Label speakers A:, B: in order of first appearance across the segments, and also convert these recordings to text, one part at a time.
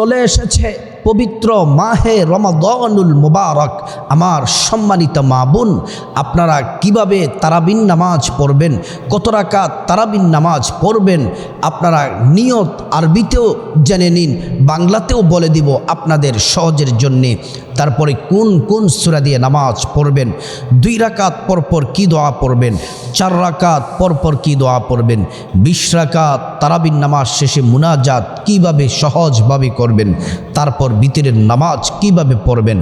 A: চলে এসেছে পবিত্র মাহে রমাদনুল মুবারক। আমার সম্মানিত মা বোন, আপনারা কীভাবে তারাবিন নামাজ পড়বেন, কত রাকাত তারাবিন নামাজ পড়বেন, আপনারা নিয়ত আরবিতেও জেনে নিন, বাংলাতেও বলে দিব আপনাদের সহজের জন্যে। তারপরে কোন কোন সুরা দিয়ে নামাজ পড়বেন? দুই রাকাত পরপর কি দোয়া পড়বেন? চার রাকাত পরপর কি দোয়া পড়বেন? বিশ রাকাত তারাবিন নামাজ শেষে মুনাজাত কীভাবে সহজভাবে করবেন? তারপর বিতিরের নামাজ কীভাবে পড়বেন?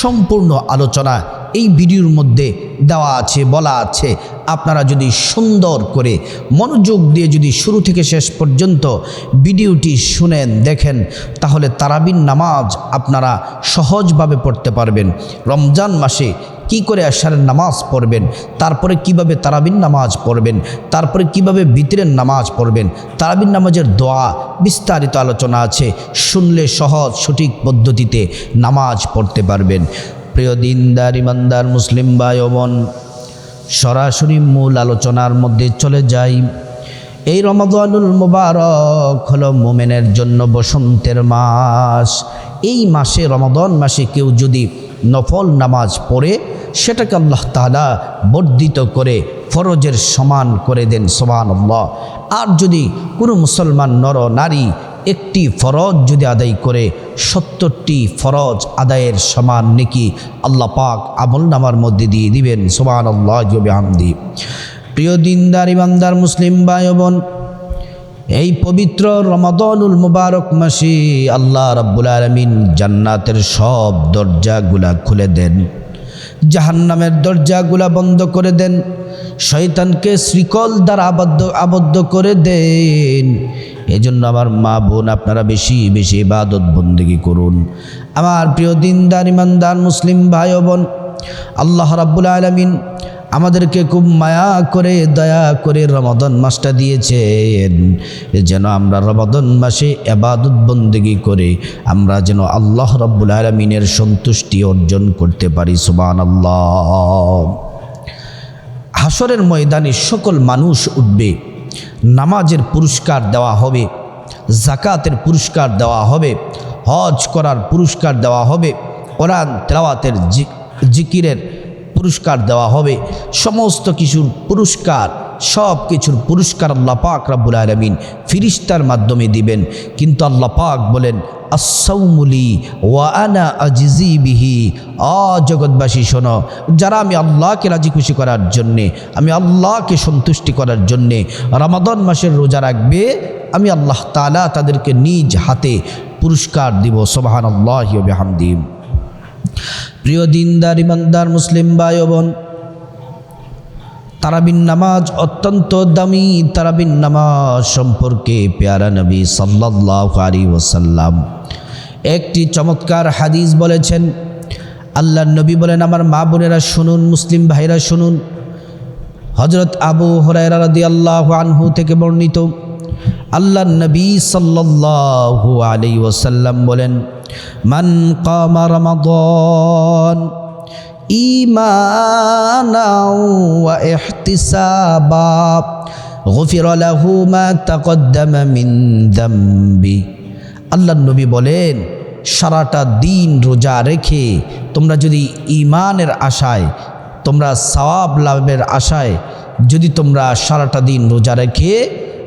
A: সম্পূর্ণ আলোচনা এই ভিডিওর মধ্যে দেওয়া আছে, বলা আছে, আপনারা যদি সুন্দর করে মনোযোগ দিয়ে যদি শুরু থেকে শেষ পর্যন্ত ভিডিওটি শুনেন, দেখেন, তাহলে তারাবিন নামাজ আপনারা সহজভাবে পড়তে পারবেন। রমজান মাসে কি করে আশারের নামাজ পড়বেন? তারপরে কীভাবে তারাবিন নামাজ পড়বেন? তারপরে কীভাবে বিতরের নামাজ পড়বেন? তারাবিন নামাজের দোয়া, বিস্তারিত আলোচনা আছে। শুনলে সহজ, সঠিক পদ্ধতিতে নামাজ পড়তে পারবেন। প্রিয় দিনদার, ইমানদার, মুসলিম ভাই বোন, সরাসরি মূল আলোচনার মধ্যে চলে যাই। এই রমাদানুল মুবারক হলো মোমেনের জন্য বসন্তের মাস। এই মাসে, রমাদন মাসে কেউ যদি নফল নামাজ পড়ে, সেটাকে আল্লাহ তালা বর্ধিত করে, ফরজের সমান করে দেন সোমান আর যদি কোনো মুসলমান নর, নারী একটি ফরজ যদি আদায় করে, সত্তরটি ফরজ আদায়ের সমান নেকি আল্লাহ পাক আমল নামার মধ্যে দিয়ে দিবেন সোমান আল্লাহ হামদি প্রিয় দিনদার, ইমানদার, মুসলিম ভাই বোন এই পবিত্র রমাদনুল মুবারক মাসি আল্লাহ রাব্বুল আলমিন জান্নাতের সব দরজাগুলা খুলে দেন, জাহান্নামের দরজাগুলা বন্ধ করে দেন, শয়তানকে শ্রীকল দ্বারা আবদ্ধ আবদ্ধ করে দেন। এজন্য আমার মা বোন আপনারা বেশি বেশি ইবাদত বন্দেগী করুন। আমার প্রিয় দিনদার, ইমানদার মুসলিম ভাই বোন, আল্লাহ রাব্বুল আলমিন আমাদেরকে খুব মায়া করে, দয়া করে রমাদন মাসটা দিয়েছেন। যেন আমরা রমাদন মাসে এবাদত বন্দেগী করে আমরা যেন আল্লাহ রব্বুল আলমিনের সন্তুষ্টি অর্জন করতে পারি সুবান আল্লাহ হাসরের ময়দানে সকল মানুষ উঠবে। নামাজের পুরস্কার দেওয়া হবে, জাকাতের পুরস্কার দেওয়া হবে, হজ করার পুরস্কার দেওয়া হবে, কোরআন, তেলাওয়াতের জিকিরের পুরস্কার দেওয়া হবে, সমস্ত কিছুর পুরস্কার সব কিছুর পুরস্কার আল্লাহ পাক রাব্বুল আলমিন ফিরিস্তার মাধ্যমে দিবেন। কিন্তু আল্লাহ পাক বলেন আসাউমুলি ওয়ানা আজিজি বিহি। অজগৎবাসী শোনো, যারা আমি আল্লাহকে রাজি খুশি করার জন্যে, আমি আল্লাহকে সন্তুষ্টি করার জন্যে রমাদন মাসের রোজা রাখবে, আমি আল্লাহ তালা তাদেরকে নিজ হাতে পুরস্কার দিব। সোবাহান আল্লাহ হামদিম প্রিয় দিনদার, ইমানদার, মুসলিম ভাই বোন তারাবিন নামাজ অত্যন্ত দামি তারাবিন নামাজ সম্পর্কে পেয়ারা নবী সাল্লাহ আলী ওসাল্লাম একটি চমৎকার হাদিস বলেছেন আল্লাহ নবী বলেন, আমার মা বোনেরা শুনুন, মুসলিম ভাইরা শুনুন। হজরত আবু হরাইরা রদি আল্লাহ আনহু থেকে বর্ণিত আল্লাহ নবী সাল্লাহ আলী ওসাল্লাম বলেন, মান কামা রমাদন ইমানাও ওয়া ইহতিসাবা। গফির লাহু মা তাকদ্দামা মিন দামবি। আল্লাহ নবী বলেন, সারাটা দিন রোজা রেখে তোমরা যদি ইমানের আশায়, তোমরা সওয়াব লাভের আশায় যদি তোমরা সারাটা দিন রোজা রেখে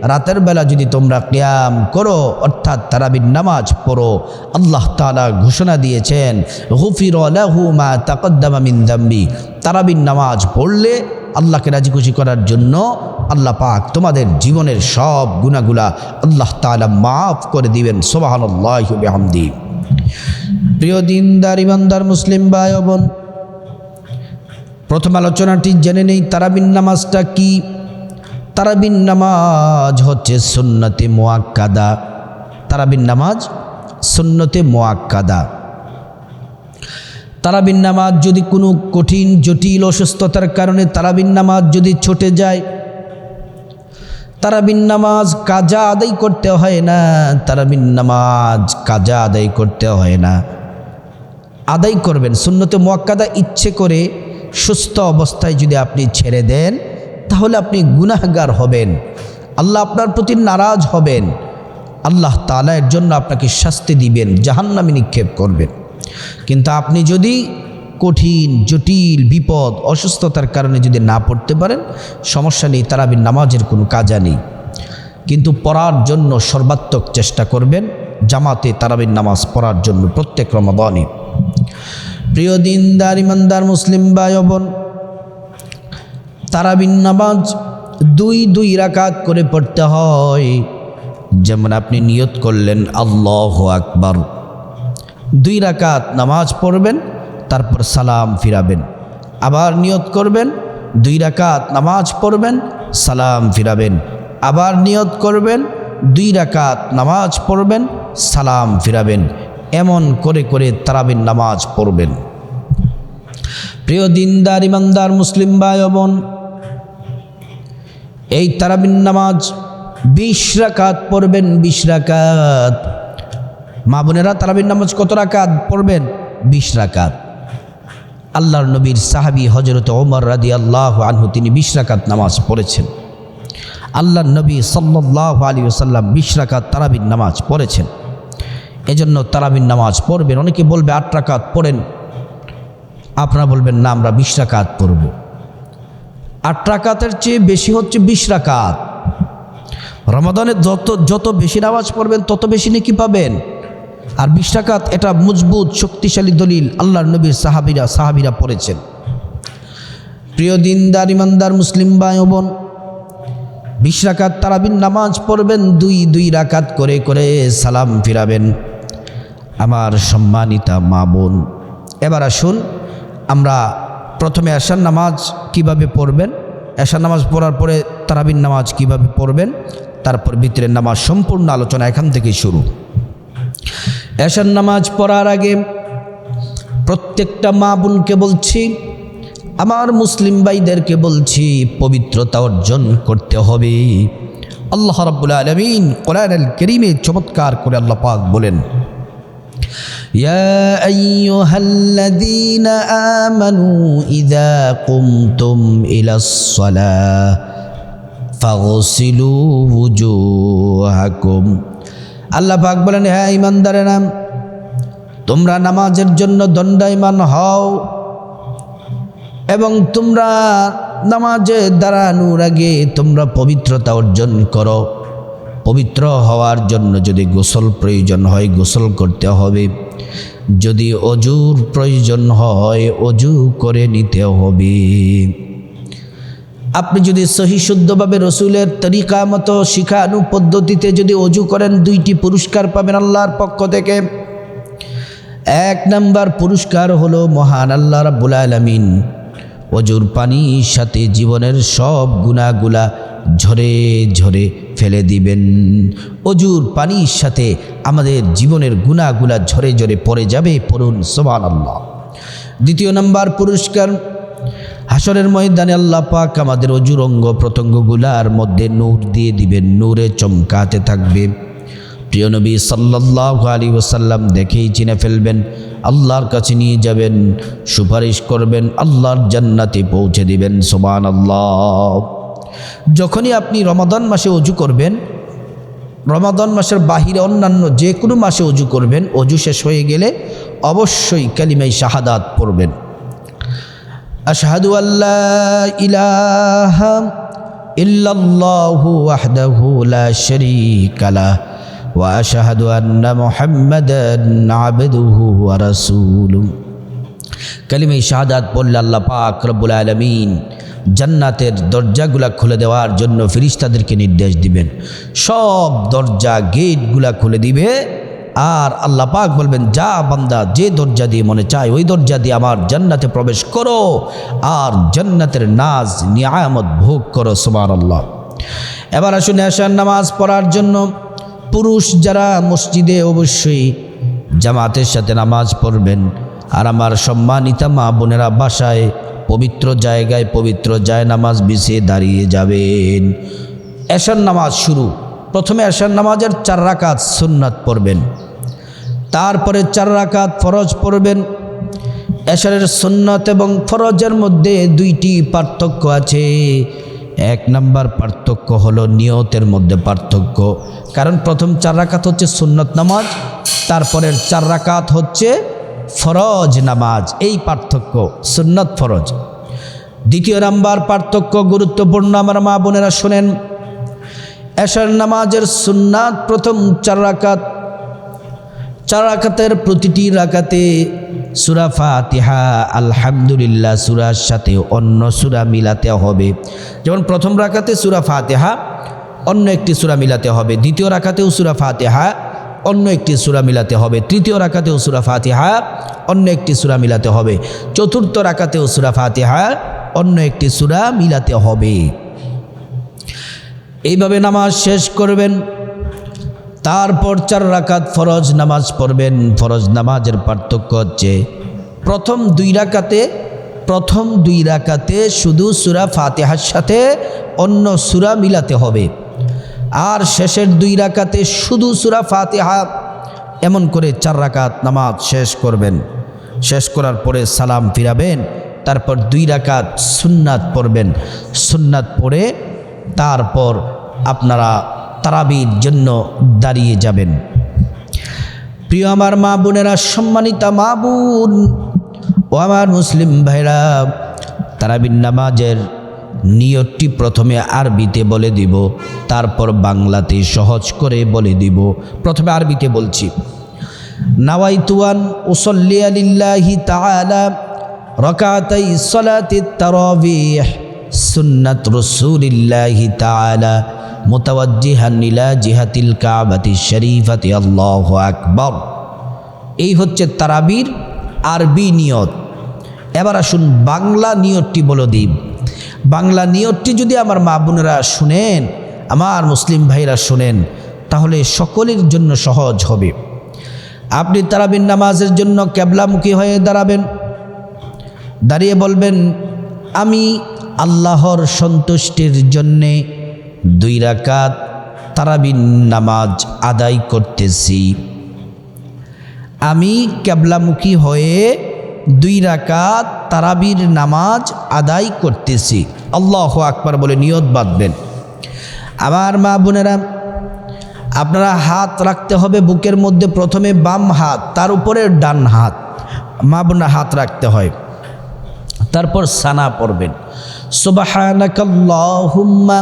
A: রাতের বেলা যদি তোমরা ক্যাম করো, অর্থাৎ তারাবিন নামাজ পড়ো, আল্লাহ তালা ঘোষণা দিয়েছেন হুফির মা তাকদ্দামা মিন তারাবিন নামাজ পড়লে আল্লাহকে রাজি খুশি করার জন্য আল্লাহ পাক তোমাদের জীবনের সব গুণাগুলা আল্লাহ তালা মাফ করে দিবেন সোবাহানল্লাহমদি প্রিয় দিন দিনদার, ইমানদার, মুসলিম ভাই বোন, প্রথম আলোচনাটি জেনে নেই তারাবিন নামাজটা কী? তারাবিন নামাজ হচ্ছে সুন্নতে মোয়াক্কাদা তারাবিন নামাজ সুন্নতে মোয়াক্কাদা তারাবিন নামাজ যদি কোনো কঠিন, জটিল, অসুস্থতার কারণে তারাবিন নামাজ যদি ছুটে যায়, তারাবিন নামাজ কাজা আদায় করতে হয় না, তারাবিন নামাজ কাজা আদায় করতে হয় না। আদায় করবেন। সুন্নতে মোয়াক্কাদা ইচ্ছে করে সুস্থ অবস্থায় যদি আপনি ছেড়ে দেন তাহলে আপনি গুনাহগার হবেন। আল্লাহ আপনার প্রতি নারাজ হবেন। আল্লাহ তালা এর জন্য আপনাকে শাস্তি দিবেন, জাহান্নামে নিক্ষেপ করবেন। কিন্তু আপনি যদি কঠিন, জটিল বিপদ, অসুস্থতার কারণে যদি না পড়তে পারেন, সমস্যা নেই, তারাবির নামাজের কোনো কাজা নেই। কিন্তু পড়ার জন্য সর্বাত্মক চেষ্টা করবেন, জামাতে তারাবির নামাজ পড়ার জন্য প্রত্যেক রমাদানে। প্রিয় দিনদার, ইমানদার, মুসলিম ভাই বোন তারাবিন নামাজ দুই দুই রাকাত করে পড়তে হয়। যেমন আপনি নিয়ত করলেন, আল্লাহ আকবার। দুই রাকাত নামাজ পড়বেন, তারপর সালাম ফিরাবেন। আবার নিয়ত করবেন, দুই রাকাত নামাজ পড়বেন, সালাম ফিরাবেন। আবার নিয়ত করবেন, দুই রাকাত নামাজ পড়বেন, সালাম ফিরাবেন। এমন করে করে তারাবিন নামাজ পড়বেন। প্রিয় দিনদার, ইমানদার, মুসলিম ভাই বোন এই তারাবিন নামাজ বিশ রাকাত পড়বেন, বিশ রাকাত। মা বোনেরা, তারাবিন নামাজ কত রাকাত পড়বেন? বিশ রাকাত। আল্লাহর নবীর সাহাবি হজরত ওমর রাদি আল্লাহ আনহু, তিনি বিশ রাকাত নামাজ পড়েছেন। আল্লাহর নবী সাল্লাহ আলী ওসাল্লাম বিশ রাকাত তারাবিন নামাজ পড়েছেন। এজন্য তারাবিন নামাজ পড়বেন। অনেকে বলবে, আট রাকাত পড়েন। আপনারা বলবেন, না, আমরা বিশ রাকাত পড়ব। আট রাকাতের চেয়ে বেশি হচ্ছে বিশ রাকাত। রমাদানে যত যত বেশি নামাজ পড়বেন, তত বেশি নাকি পাবেন। আর বিশ রাকাত এটা মজবুত, শক্তিশালী দলিল আল্লাহর নবীর সাহাবিরা সাহাবিরা পড়েছেন। প্রিয় দিনদার, ইমানদার, মুসলিম ভাই বোন, বিশ রাকাত তারাবিন নামাজ পড়বেন, দুই দুই রাকাত করে করে সালাম ফিরাবেন। আমার সম্মানিতা মা বোন, এবার আসুন আমরা প্রথমে আশার নামাজ কীভাবে পড়বেন? এশার নামাজ পড়ার পরে তারাবিন নামাজ কীভাবে পড়বেন? তারপর ভিতরের নামাজ সম্পূর্ণ আলোচনা এখান থেকেই শুরু। এশার নামাজ পড়ার আগে প্রত্যেকটা মা বোনকে বলছি, আমার মুসলিম ভাইদেরকে বলছি, পবিত্রতা অর্জন করতে হবে। আল্লাহ রাব্বুল আলমিন কোরআন আল করিমে চমৎকার করে আল্লাহ পাক বলেন يا أيها الذين آمنوا إذا قمتم إلى الصلاة فاغسلوا وجوهكم আল্লাহ পাক বলেন হ্যাঁ ইমানদারেরা তোমরা নামাজের জন্য দণ্ডায়মান হও এবং তোমরা নামাজে দাঁড়ানোর আগে তোমরা পবিত্রতা অর্জন করো পবিত্র হওয়ার জন্য যদি গোসল প্রয়োজন হয়, গোসল করতে হবে। যদি অজুর প্রয়োজন হয়, অজু করে নিতে হবে। আপনি যদি সহি শুদ্ধভাবে রসুলের তরিকা মতো শিখানু পদ্ধতিতে যদি অজু করেন, দুইটি পুরস্কার পাবেন আল্লাহর পক্ষ থেকে। এক নাম্বার পুরস্কার হলো, মহান আল্লাহ রাব্বুল আলামিন অজুর পানির সাথে জীবনের সব গুণাগুলা ঝরে ঝরে ফেলে দিবেন। অজুর পানির সাথে আমাদের জীবনের গুণাগুলা ঝরে ঝরে পড়ে যাবে পড়ুন সোমান আল্লাহ দ্বিতীয় নাম্বার পুরস্কার, হাসরের ময়দানে আল্লাহ পাক আমাদের অজুর অঙ্গ প্রত্যঙ্গগুলার মধ্যে নূর দিয়ে দিবেন, নূরে চমকাতে থাকবে। প্রিয় নবী সাল্লাহ আলী ওসাল্লাম দেখেই চিনে ফেলবেন, আল্লাহর কাছে নিয়ে যাবেন, সুপারিশ করবেন, আল্লাহর জান্নাতে পৌঁছে দিবেন সোমান আল্লাহ যখনই আপনি রমাদান মাসে অজু করবেন, রমাদান মাসের বাহিরে অন্যান্য যে কোনো মাসে অজু করবেন, অজু শেষ হয়ে গেলে অবশ্যই কালিমাই শাহাদাত পড়বেন। আল্লাহ লা কালিমাই শাহাদাত পড়লে আল্লাহ পাক রব্বুল আলামিন জান্নাতের দরজাগুলা খুলে দেওয়ার জন্য ফিরিস্তাদেরকে নির্দেশ দিবেন। সব দরজা, গেটগুলা খুলে দিবে আর আল্লাহ পাক বলবেন, যা বান্দা যে দরজা দিয়ে মনে চায়, ওই দরজা দিয়ে আমার জান্নাতে প্রবেশ করো আর জান্নাতের নাজ, নিয়ামত ভোগ করো। সুমার আল্লাহ এবার আসুন আসার নামাজ পড়ার জন্য। পুরুষ যারা মসজিদে অবশ্যই জামাতের সাথে নামাজ পড়বেন। আর আমার সম্মানিতা মা বোনেরা বাসায় পবিত্র জায়গায় পবিত্র যায় নামাজ বিছিয়ে দাঁড়িয়ে যাবেন। এশার নামাজ শুরু। প্রথমে এশার নামাজের চার রাকাত সুন্নাত পড়বেন। তারপরে চার রাকাত ফরজ পড়বেন। এশারের সুন্নত এবং ফরজের মধ্যে দুইটি পার্থক্য আছে। এক নাম্বার পার্থক্য হলো নিয়তের মধ্যে পার্থক্য। কারণ প্রথম চার রাকাত হচ্ছে সুন্নত নামাজ, তারপরের চার রাকাত হচ্ছে ফরজ নামাজ, এই পার্থক্য সুন্নত ফরজ। দ্বিতীয় নাম্বার পার্থক্য গুরুত্বপূর্ণ, আমার মা বোনেরা শোনেন। এশার নামাজের সুন্নাত প্রথম চার রাকাত। চার রাকাতের প্রতিটি রাকাতে সুরা ফাতিহা, আলহামদুলিল্লাহ সুরার সাথে অন্য সুরা মিলাতে হবে। যেমন প্রথম রাকাতে সুরা ফাতিহা, অন্য একটি সুরা মিলাতে হবে। দ্বিতীয় রাকাতেও সুরা ফাতিহা অন্য একটি সুরা মিলাতে হবে। তৃতীয় রাকাতেও সুরা ফাতিহা, অন্য একটি সুরা মিলাতে হবে। চতুর্থ রাকাতেও সুরা ফাতিহা, অন্য একটি সুরা মিলাতে হবে। এইভাবে নামাজ শেষ করবেন, তারপর চার রাকাত ফরজ নামাজ পড়বেন। ফরজ নামাজের পার্থক্য হচ্ছে, প্রথম দুই রাকাতে, প্রথম দুই রাকাতে শুধু সুরা ফাতেহার সাথে অন্য সুরা মিলাতে হবে। আর শেষের দুই রাকাতে শুধু সুরা ফাতেহা, এমন করে চার রাকাত নামাজ শেষ করবেন। শেষ করার পরে সালাম ফিরাবেন, তারপর দুই রাকাত সুন্নাত পড়বেন। সুন্নাত পড়ে তারপর আপনারা তারাবির জন্য দাঁড়িয়ে যাবেন। প্রিয় আমার মা বোনেরা, সম্মানিতা মা বোন ও আমার মুসলিম ভাইরা, তারাবির নামাজের নিয়তটি প্রথমে আরবিতে বলে দিব, তারপর বাংলাতে সহজ করে বলে দিব। প্রথমে আরবিতে বলছি, নাওয়াইতুয়ান উসল্লি আলিল্লাহি তাআলা রকাতাই সলাতি তারাবিহ সুন্নাত রসুলিল্লাহি তাআলা মুতাওয়াজ্জিহান ইলা জিহাতিল কাবাতি শরীফাতি, আল্লাহু আকবার। এই হচ্ছে তারাবির আরবি নিয়ত। এবার আসুন বাংলা নিয়তটি বলে দিই। বাংলা নিয়তটি যদি আমার মা বোনেরা শুনেন, আমার মুসলিম ভাইরা শুনেন, তাহলে সকলের জন্য সহজ হবে। আপনি তারাবিন নামাজের জন্য ক্যাবলামুখী হয়ে দাঁড়াবেন। দাঁড়িয়ে বলবেন, আমি আল্লাহর সন্তুষ্টির জন্যে দুই রাকাত তারাবিন নামাজ আদায় করতেছি। আমি ক্যাবলামুখী হয়ে দুই রাকাত তারাবির নামাজ আদায় করতেছি আল্লাহ আকবার বলে নিয়ত বাঁধবেন আমার মা বোনেরা আপনারা হাত রাখতে হবে বুকের মধ্যে প্রথমে বাম হাত তার উপরে ডান হাত মা বোনেরা হাত রাখতে হয় তারপর সানা পড়বেন সুবাহানাকাল্লাহুম্মা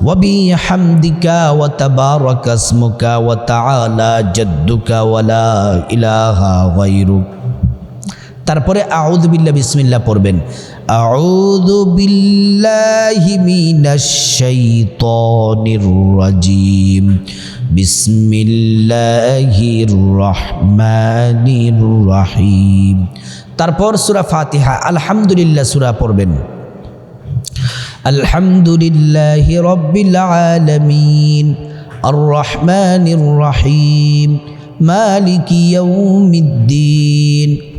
A: وبحمدك وتبارك اسمك وتعالى جدك ولا إله غيرك তারপরে আউদ বিল্লা বিসমিল্লা পড়বেন। আউদু বিল্লাহি মিনাশাইতানির রাজিম। বিসমিল্লাহির রহমানির রহিম। তারপর সুরা ফাতিহা, আলহামদুলিল্লাহ সুরা পড়বেন। আলহামদুলিল্লাহি রব্বিল আলামিন। আর রহমানির রহিম। মালিকি ইয়াউমিদ্দিন।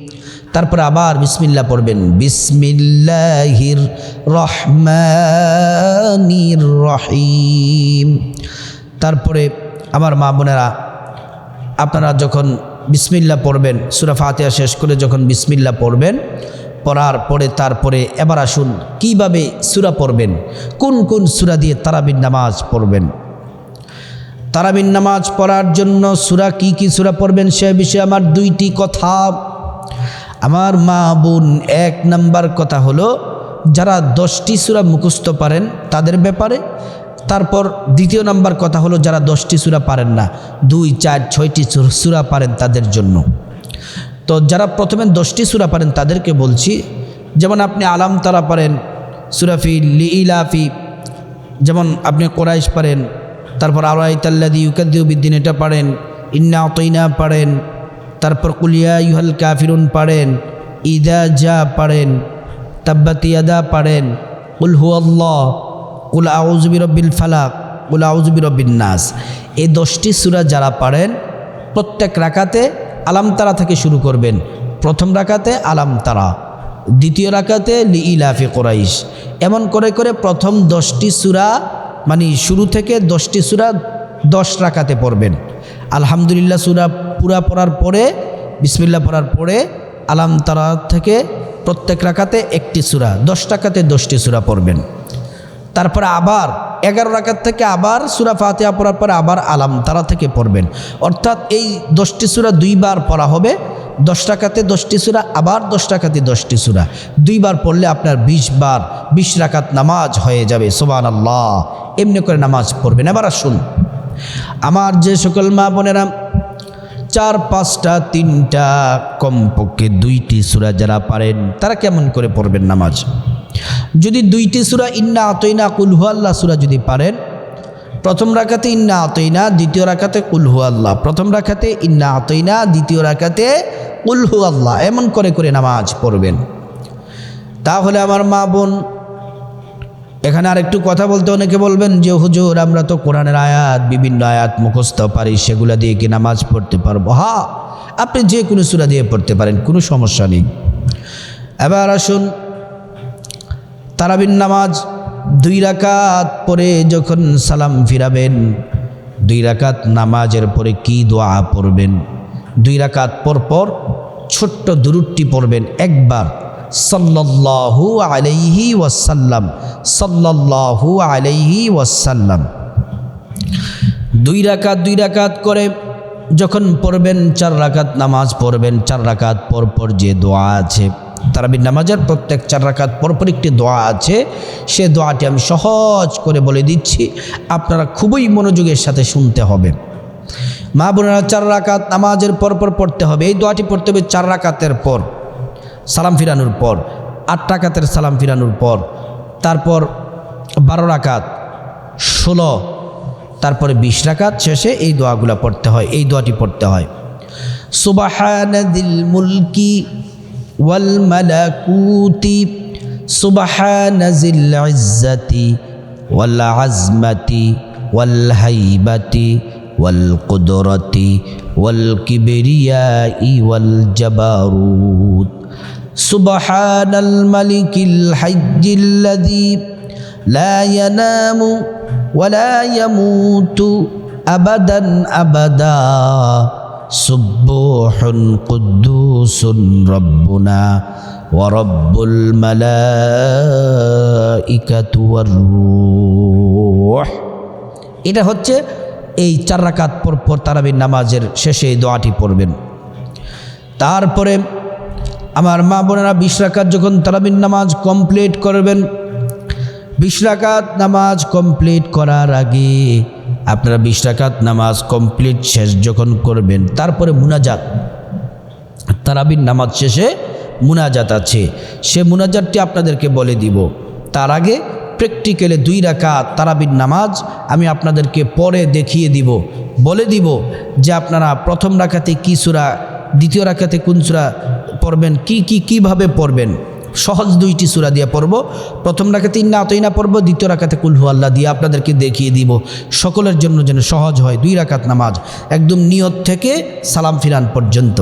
A: তারপর আবার বিসমিল্লা পড়বেন। বিসমিল্লাহির রহমানির রহিম। তারপরে আমার মা বোনেরা, আপনারা যখন বিসমিল্লা পড়বেন, সুরা ফাতিহা শেষ করে যখন বিসমিল্লা পড়বেন, পড়ার পরে তারপরে এবার আসুন, কীভাবে সুরা পড়বেন, কোন কোন সুরা দিয়ে তারাবিন নামাজ পড়বেন? তারাবিন নামাজ পড়ার জন্য সুরা কি কি সুরা পড়বেন সে বিষয়ে আমার দুইটি কথা। আমার মা বোন এক নাম্বার কথা হলো, যারা দশটি সুরা মুখস্থ পারেন তাদের ব্যাপারে। তারপর দ্বিতীয় নাম্বার কথা হলো, যারা দশটি সুরা পারেন না, দুই, চার, ছয়টি সুরা পারেন তাদের জন্য। তো যারা প্রথমে দশটি সুরা পারেন তাদেরকে বলছি, যেমন আপনি আলাম তারা পারেন সুরাফি লি ইলাফি যেমন আপনি কোরাইশ পারেন, তারপর আলাইতাল্লাদি ইউকাদ্দিউবিদ্দিন এটা পারেন, ইন্না অতইনা পারেন তারপর কুলিয়া ইউহাল কাফিরুন পারেন ইদা যা পারেন তাব্বাতিয়াদা পারেন উল আল্লাহ উল আউজবি রব্বিল ফালাক উল আউজবি রব্বিন নাস। এই দশটি সুরা যারা পারেন প্রত্যেক রাকাতে আলাম তারা থেকে শুরু করবেন। প্রথম রাকাতে আলাম তারা, দ্বিতীয় রাকাতে লি ইলাফি কোরাইশ। এমন করে করে প্রথম দশটি সুরা মানে শুরু থেকে দশটি সুরা দশ রাকাতে পড়বেন। আলহামদুলিল্লাহ সুরা পুরা পড়ার পরে বিসমিল্লা পড়ার পরে, আলাম তারা থেকে প্রত্যেক রাকাতে একটি সুরা, দশ টাকাতে দশটি সুরা পড়বেন। তারপরে আবার, এগারো রাকাত থেকে আবার সুরা ফাতিহা পড়ার পরে আবার আলাম তারা থেকে পড়বেন। অর্থাৎ এই দশটি সুরা দুইবার পড়া হবে, দশ টাকাতে দশটি সুরা, আবার দশ টাকাতে দশটি সুরা। দুইবার পড়লে আপনার বিশ বার, বিশ রাকাত নামাজ হয়ে যাবে সোবান আল্লাহ এমনি করে নামাজ পড়বেন। এবার আসুন। আমার যে সকল মা বোনেরা চার, পাঁচটা, তিনটা, কমপক্ষে দুইটি সুরা যারা পারেন, তারা কেমন করে পড়বেন নামাজ? যদি দুইটি সুরা ইন্না আতইনা কুলহু আল্লাহ সুরা যদি পারেন, প্রথম রাখাতে ইন্না আতইনা, দ্বিতীয় রাখাতে কুলহু আল্লাহ প্রথম রাখাতে ইন্না আতইনা, দ্বিতীয় রাখাতে কুলহু আল্লাহ এমন করে করে নামাজ পড়বেন। তাহলে আমার মা বোন এখানে আরেকটু কথা বলতে অনেকে বলবেন যে, হুজুর, আমরা তো কোরআনের আয়াত, বিভিন্ন আয়াত মুখস্থ পারি, সেগুলা দিয়ে কি নামাজ পড়তে পারব? হ্যাঁ আপনি যে কোনো সুরা দিয়ে পড়তে পারেন, কোনো সমস্যা নেই। এবার আসুন তারাবিন নামাজ দুই রাকাত পরে যখন সালাম ফিরাবেন, দুই রাকাত নামাজের পরে কি দোয়া পড়বেন? দুই রাকাত পর পর ছোট্ট দুরুটটি পড়বেন, একবার। সাল্লাল্লাহু আলাইহি ওয়াসাল্লাম, সাল্লাল্লাহু আলাইহি ওয়াসাল্লাম। দুই রাকাত দুই রাকাত করে যখন পড়বেন, চার রাকাত নামাজ পড়বেন, চার রাকাত পর পর যে দোয়া আছে, তারাবির নামাজের প্রত্যেক চার রাকাত পরপর একটি দোয়া আছে, সে দোয়াটি আমি সহজ করে বলে দিচ্ছি, আপনারা খুবই মনোযোগের সাথে শুনতে হবে। মা বোনেরা, চার রাকাত নামাজের পরপর পড়তে হবে, এই দোয়াটি পড়তে হবে চার রাকাতের পর। সালাম ফিরানোর পর, আট রাকাতের সালাম ফিরানোর পর, তারপর বারো রাকাত, ষোলো, তারপরে বিশ রাকাত শেষে এই দোয়াগুলো পড়তে হয়, এই দোয়াটি পড়তে হয়। সুবাহান দিল মুলকি ওয়াল মালাকুতি, সুবাহান জিল ইজ্জাতি ওয়াল আজমাতি ওয়াল হাইবাতি ওয়াল কুদরতি ওয়াল কিবরিয়াই ওয়াল জাবারুত। سبحان الملك الحج الذي لا ينام ولا يموت أبدا أبدا سبوح قدوس ربنا ورب الملائكة والروح এটা হচ্ছে এই চার রাকাত পর পর তারাবির নামাজের শেষে এই দোয়াটি পড়বেন তারপরে আমার মা বোনেরা বিশ রাকাত যখন তারাবিন নামাজ কমপ্লিট করবেন, বিশ রাকাত নামাজ কমপ্লিট করার আগে আপনারা বিশ রাকাত নামাজ কমপ্লিট শেষ যখন করবেন, তারপরে মুনাজাত। তারাবিন নামাজ শেষে মুনাজাত আছে। সে মুনাজাতটি আপনাদেরকে বলে দিব। তার আগে প্র্যাকটিক্যালে দুই রাকাত তারাবিন নামাজ আমি আপনাদেরকে পরে দেখিয়ে দিব। বলে দিব যে আপনারা প্রথম রাখাতে কী সুরা দ্বিতীয় রাখাতে কোন সুরা পড়বেন? কি কি, কীভাবে পড়বেন? সহজ দুইটি সুরা দিয়ে পড়ব। প্রথম রাখাতে ইন্না অতইনা পড়ব, দ্বিতীয় রাখাতে কুলহু আল্লাহ দিয়ে আপনাদেরকে দেখিয়ে দিব। সকলের জন্য যেন সহজ হয় দুই রাকাত নামাজ, একদম নিয়ত থেকে সালাম ফিরান পর্যন্ত।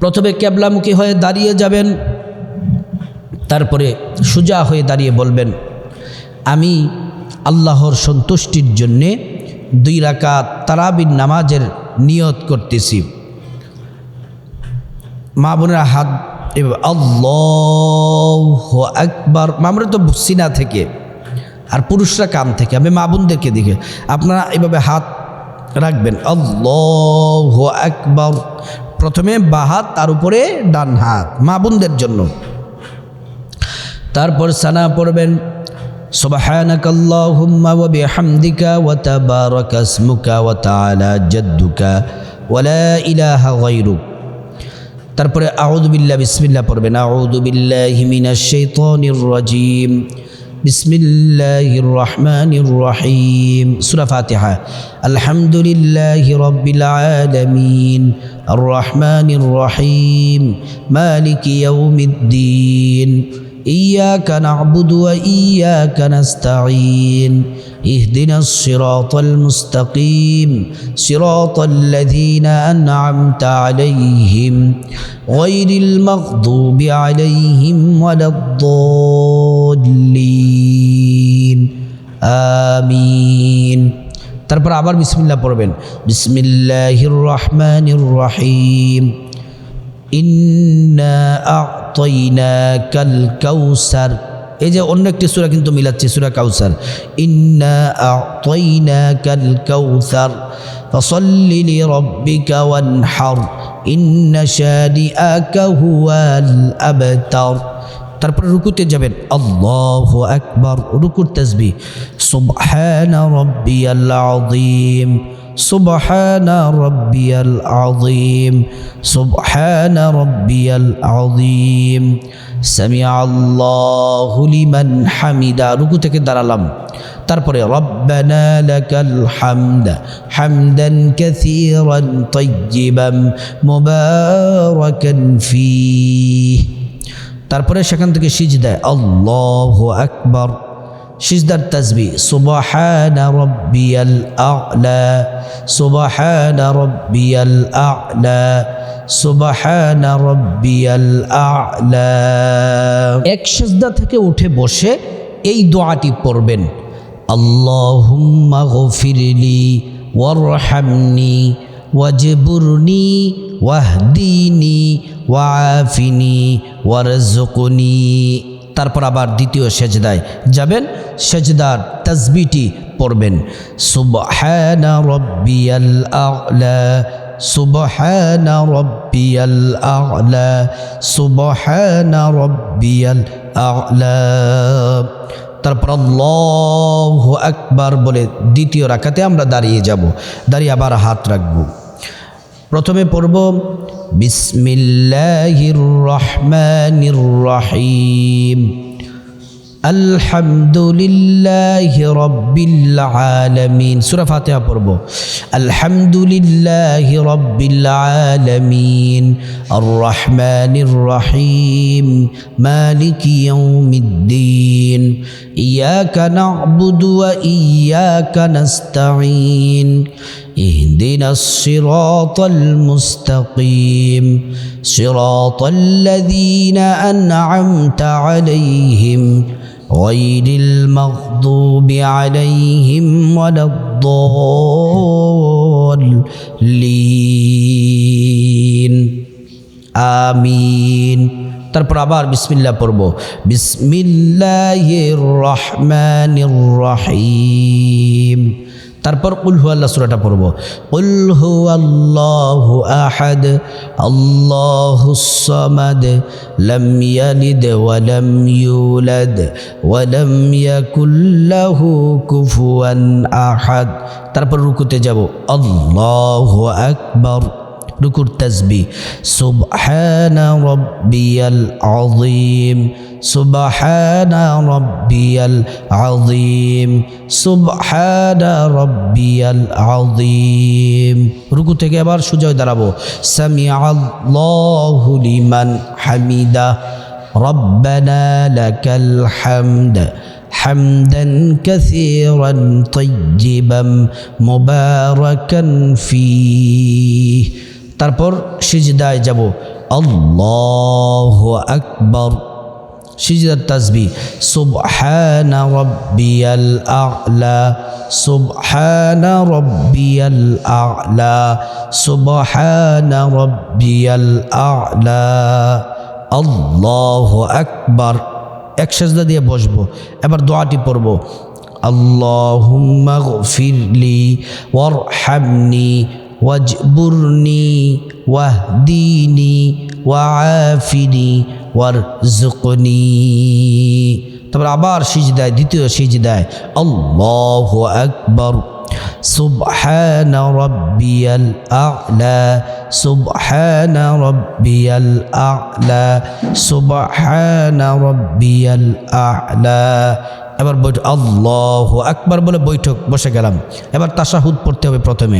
A: প্রথমে ক্যাবলামুখী হয়ে দাঁড়িয়ে যাবেন, তারপরে সুজা হয়ে দাঁড়িয়ে বলবেন, আমি আল্লাহর সন্তুষ্টির জন্যে দুই রাকাত তারাবিন নামাজের নিয়ত করতেছি। মা বোনেরা হাত আল্লাহ একবার মামরা তো সিনা থেকে আর পুরুষরা কান থেকে। আমি মা বোনদেরকে দেখে, আপনারা এভাবে হাত রাখবেন। আল্লাহ একবার প্রথমে বা হাত, তার উপরে ডান হাত, মা বোনদের জন্য। তারপর সানা পড়বেন। سبحانك اللهم وبحمدك وتبارك اسمك وتعالى جدك ولا إله غيرك তারপরে আউদুবিল্লাহ বিসমিল্লাহ পড়বেন আউদুবিল্লাহি মিনাশ শাইতানির রাজিম বিসমিল্লাহির রহমানির রহিম সূরা ফাতিহা আলহামদুলিল্লাহি রাব্বিল আলামিন আর রহমানির রহিম মালিকি ইয়াউমিদ্দিন إياك نعبد وإياك نستعين اهدنا الصراط المستقيم صراط الذين أنعمت عليهم غير المغضوب عليهم ولا الضالين آمين তারপর আবার বিসমিল্লাহ পড়বেন বিসমিল্লাহির রহমানির রহিম ইন্না আতইনা কাল কাউসার। এই যে অন্য একটি সুরা কিন্তু মিলাচ্ছে, সুরা কাউসার। ইন্না আতইনা কাল কাউসার। ফসল্লি লিরব্বিকা ওয়ানহার। ইন্না শানিআকা হুয়াল আবতার। তারপরে রুকুতে যাবেন, আল্লাহ আকবর। রুকুর তাসবি সুবহান রব্বিয়াল আযীম। সুবহানা রব্বিয়াল আযীম, সুবহানা রব্বিয়াল আযীম। সামিআ আল্লাহু লিমান হামিদা, রুকু থেকে দাঁড়ালাম। তারপরে রব্বানা লাকাল হামদ, হামদান কাসীরান তাইয়্যিবান, মুবারাকান ফীহ। তারপরে সেখান থেকে সিজ দেয় আল্লাহ আকবর। সিজদার তাজবি সুবহানা রব্বিয়াল আ'লা, সুবহানা রব্বিয়াল আ'লা, সুবহানা রব্বিয়াল আ'লা। এক সিজদা থেকে উঠে বসে এই দোয়াটি পড়বেন। আল্লাহুম্মা গফিরলি ওয়ারহামনি, ওয়াজবুরনি, ওয়াহদিনি ওয়াফিনি ওয়ারজুকুনি তারপর আবার দ্বিতীয় সেজদায় যাবেন। সেজদার তসবিটি পড়বেন। সুবহানা রব্বিয়াল আ'লা, সুবহানা রব্বিয়াল আ'লা, সুবহানা রব্বিয়াল আ'লা। তারপর আল্লাহ আকবার বলে দ্বিতীয় রাখাতে আমরা দাঁড়িয়ে যাব। দাঁড়িয়ে আবার হাত রাখব। প্রথমে পড়ব বিসমিল্লাহির রহমানির রহিম আলহামদুলিল্লাহি রব্বিল আলামিন সূরা ফাতিহা পড়ব আলহামদুলিল্লাহি রব্বিল আলামিন আর রহমানির রহিম মালিকি اهدنا الصراط المستقيم صراط الذين أنعمت عليهم غير المغضوب عليهم ولا الضالين آمين তারপর আবার বিসমিল্লাহ পড়ব বিসমিল্লাহির রহমানির রহিম তারপর উল্হু আল্লাহ সুরাটা পড়ব। উল্হু আল্লাহু আহাদ, আল্লাহু সামাদ, লম ইয়ালিদ ওয়া লম ইউলাদ, ওয়া লম ইয়াকুল কুফুয়ান আহাদ। তারপর রুকুতে যাব। আল্লাহু আকবার। রুকুর তসবি সুবহানা রব্বিয়াল আযীম সুবহানা রব্বিয়াল আযীম সুবহানা রব্বিয়াল আযীম রুকু থেকে আবার সুজয় দাঁড়াবো সামিআল্লাহু লিমান হামিদা রব্বানা লাকাল হামদ حمدا كثيرا طيبا مباركا فيه তারপর সিজদায় যাব। আল্লাহ আকবর। সিজদার তাসবি, সুবহানা রব্বিয়াল আ'লা, সুবহানা রব্বিয়াল আ'লা, সুবহানা রব্বিয়াল আ'লা। আল্লাহু আকবার। এক সেজদা দিয়ে বসবো, এবার দোয়াটি পড়ব। আল্লাহুম্মা গফিরলি, ওয়ারহামনি ওয়াজবুরনি ওয়াহদিনি ওয়াআফিনি ওয়ারজুকনি তারপর আবার সিজদায় দ্বিতীয় সিজদায় আল্লাহু আকবার سبحان ربي الأعلى سبحان ربي الأعلى سبحان ربي الأعلى এবার বৈঠক আল্লাহ আকবার বলে বৈঠক বসে গেলাম এবার তাশাহুদ পড়তে হবে প্রথমে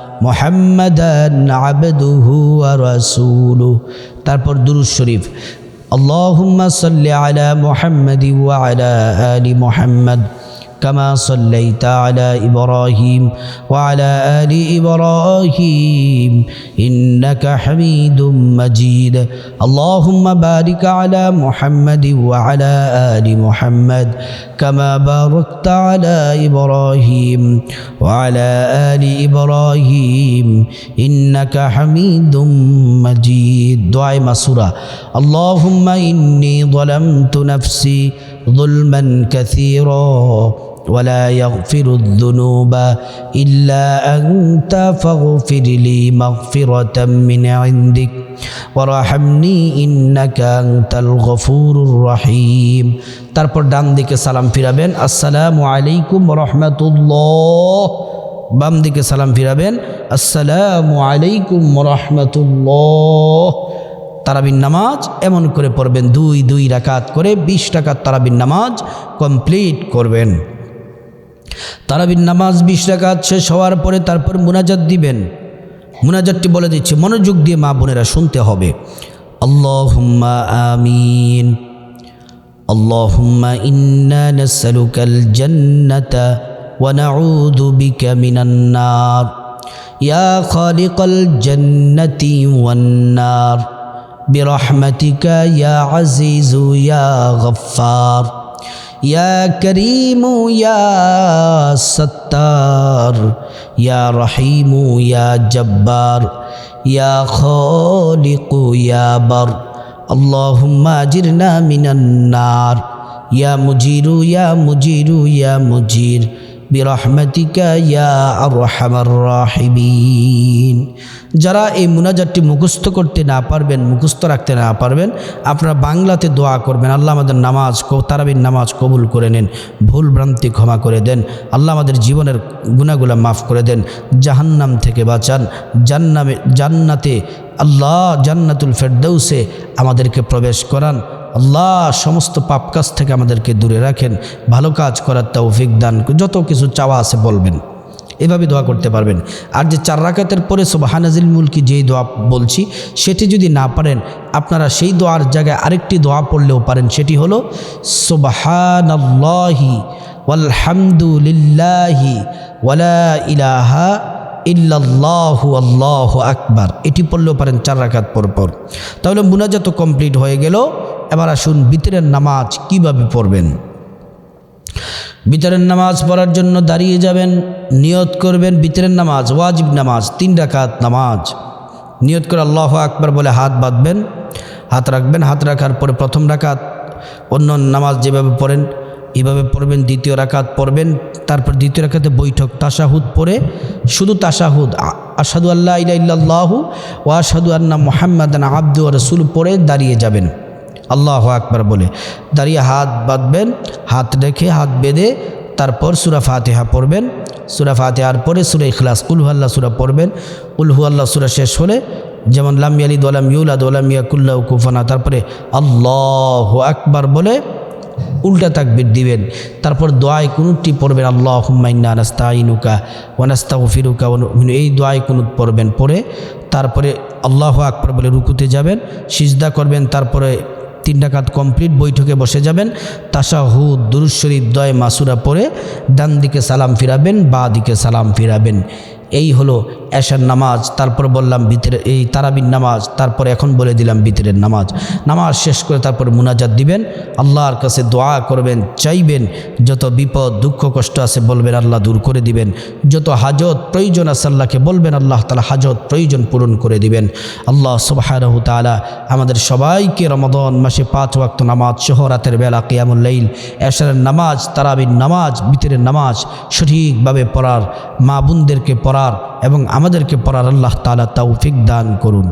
A: মোহাম্মদান আবদুহু ওয়া রাসূলুহু তারপর দুরূদ শরীফ আল্লাহুম্মা সাল্লি আলা মুহাম্মাদি ওয়া আলা আলি মুহাম্মাদ كما صليت على إبراهيم وعلى آل إبراهيم إنك حميد مجيد. اللهم بارك على محمد وعلى آل محمد كما باركت على إبراهيم وعلى آل إبراهيم إنك حميد مجيد. دعاء مسورة اللهم إني ظلمت نفسي ظلما كثيرا. ولا يغفر الذنوب إلا أنت فاغفر لي مغفرة من عندك وارحمني إنك أنت الغفور الرحيم তারপর ডান দিকে সালাম ফিরাবেন আসসালামু আলাইকুম রহমতুল্লাহ বাম দিকে সালাম ফিরাবেন আসসালামু আলাইকুম রহমতুল্লাহ তারাবিন নামাজ এমন করে পড়বেন দুই দুই রাকাত করে বিশ টাকার তারাবিন নামাজ কমপ্লিট করবেন তারাবিন নামাজ বিশ রাকাত শেষ হওয়ার পরে তারপর মুনাজাত দিবেন মুনাজাতটি বলে দিচ্ছে মনোযোগ দিয়ে মা বোনেরা শুনতে হবে আল্লাহুম্মা আমিন اللهم إنا نسألك الجنة ونعوذ بك من النار يا خالق الجنة والنار برحمتك يا عزيز يا غفار يا كريم يا ستار يا رحيم يا جبار يا خالق يا بر. اللهم اجرنا من النار يا مجير يا مجير يا مجير. برحمتك يا ارحم الراحمين যারা এই মুনাজাতটি মুখস্থ করতে না পারবেন মুখস্থ রাখতে না পারবেন আপনারা বাংলাতে দোয়া করবেন আল্লাহ আমাদের নামাজ তারাবির নামাজ কবুল করে নেন ভুল ভ্রান্তি ক্ষমা করে দেন আল্লাহ আমাদের জীবনের গুণাগুলা মাফ করে দেন জাহান্নাম থেকে বাঁচান জান্নামে জান্নাতে আল্লাহ জান্নাতুল ফেরদৌসে আমাদেরকে প্রবেশ করান আল্লাহ সমস্ত পাপ কাজ থেকে আমাদেরকে দূরে রাখেন, ভালো কাজ করার তৌফিক দান যত কিছু চাওয়া আছে বলবেন। এভাবে দোয়া করতে পারবেন। আর যে চার রাকাতের পরে সোবাহানাজিল মুলকি যেই দোয়া বলছি, সেটি যদি না পারেন, আপনারা সেই দোয়ার জায়গায় আরেকটি দোয়া পড়লেও পারেন, সেটি হলো, সোবাহানাল্লাহি ওয়ালহামদুলিল্লাহি ওয়ালা ইলাহা ইল্লাল্লাহু আল্লাহ আকবার। এটি পড়লেও পারেন চার রাকাত পর পর। তাহলে মুনাজাত কমপ্লিট হয়ে গেল। এবার আসুন বিতরের নামাজ কীভাবে পড়বেন? বিতরের নামাজ পড়ার জন্য দাঁড়িয়ে যাবেন, নিয়ত করবেন বিতরের নামাজ, ওয়াজিব নামাজ, তিন রাকাত নামাজ। নিয়ত করে আল্লাহ আকবার বলে হাত বাঁধবেন, হাত রাখবেন, হাত রাখার পরে প্রথম রাকাত, অন্য নামাজ যেভাবে পড়েন, এভাবে পড়বেন, দ্বিতীয় রাকাত পড়বেন, তারপর দ্বিতীয় রাকাতে বৈঠক তাসাহুদ পড়ে, শুধু তাসাহুদ আসাদু আল্লাহ ইল্লাহু ও আসাদু আন্না মোহাম্মদ আব্দু রসুল পড়ে দাঁড়িয়ে যাবেন। আল্লাহ আকবার বলে। দাঁড়িয়ে হাত বাঁধবেন, হাত রেখে হাত বেঁধে তারপর সুরা ফাতেহা পড়বেন। সুরা ফাতেহার পরে সুরা ইখলাস উলহু আল্লাহ সুরা পড়বেন উলহু আল্লাহ সুরা শেষ হলে যেমন লামি আলী দোলাম ইউলা দোলাম ইয়াকুল্লাহ কুফানা তারপরে আল্লাহ আকবার বলে উল্টা তাকবির দিবেন। তারপর দোয়াই কুনুটটি পড়বেন? আল্লাহ হুম্মাইন্না নাস্তাইনুকা ওয়ানাস্তাউ ফিরুকা এই দোয়াই কুনুত পড়বেন? পড়ে তারপরে আল্লাহ আকবর বলে রুকুতে যাবেন, সিজদা করবেন, তারপরে তিন ডাকাত কমপ্লিট বৈঠকে বসে যাবেন। তাশাহু দুরুশরীফ দয়, মাসুরা পরে ডান দিকে সালাম ফিরাবেন, বা দিকে সালাম ফিরাবেন। এই হলো এশার নামাজ, তারপর বললাম ভিতরে এই তারাবিন নামাজ, তারপর এখন বলে দিলাম ভিতরের নামাজ। নামাজ শেষ করে তারপর মুনাজাত দিবেন, আল্লাহর কাছে দোয়া করবেন, চাইবেন, যত বিপদ, দুঃখ, কষ্ট আছে বলবেন আল্লাহ দূর করে দিবেন। যত হাজত প্রয়োজন আছে আল্লাহকে বলবেন আল্লাহ তালা হাজত প্রয়োজন পূরণ করে দিবেন। আল্লাহ সুবাহারহু তালা আমাদের সবাইকে রমদন মাসে পাঁচ ওয়াক্ত নামাজ শহরাতের বেলা কিয়ামুল্লাইল এশারের নামাজ তারাবিন নামাজ ভিতরের নামাজ সঠিকভাবে পড়ার, মা বোনদেরকে পড়ার এবং আমাদেরকে পড়ার আল্লাহ তালা তৌফিক দান করুন।